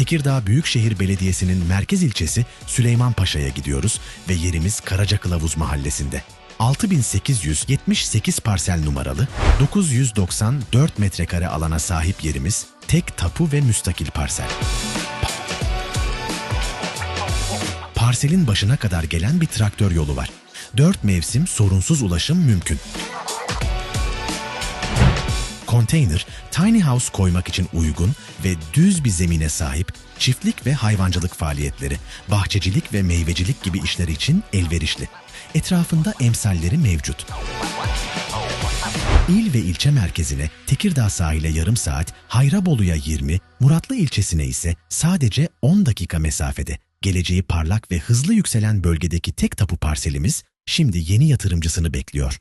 Tekirdağ Büyükşehir Belediyesi'nin merkez ilçesi Süleymanpaşa'ya gidiyoruz ve yerimiz Karaca Kılavuz Mahallesi'nde. 6878 parsel numaralı 994 metrekare alana sahip yerimiz tek tapu ve müstakil parsel. Parselin başına kadar gelen bir traktör yolu var. Dört mevsim sorunsuz ulaşım mümkün. Konteyner, tiny house koymak için uygun ve düz bir zemine sahip çiftlik ve hayvancılık faaliyetleri, bahçecilik ve meyvecilik gibi işler için elverişli. Etrafında emsalleri mevcut. İl ve ilçe merkezine Tekirdağ sahile yarım saat, Hayrabolu'ya 20, Muratlı ilçesine ise sadece 10 dakika mesafede. Geleceği parlak ve hızlı yükselen bölgedeki tek tapu parselimiz şimdi yeni yatırımcısını bekliyor.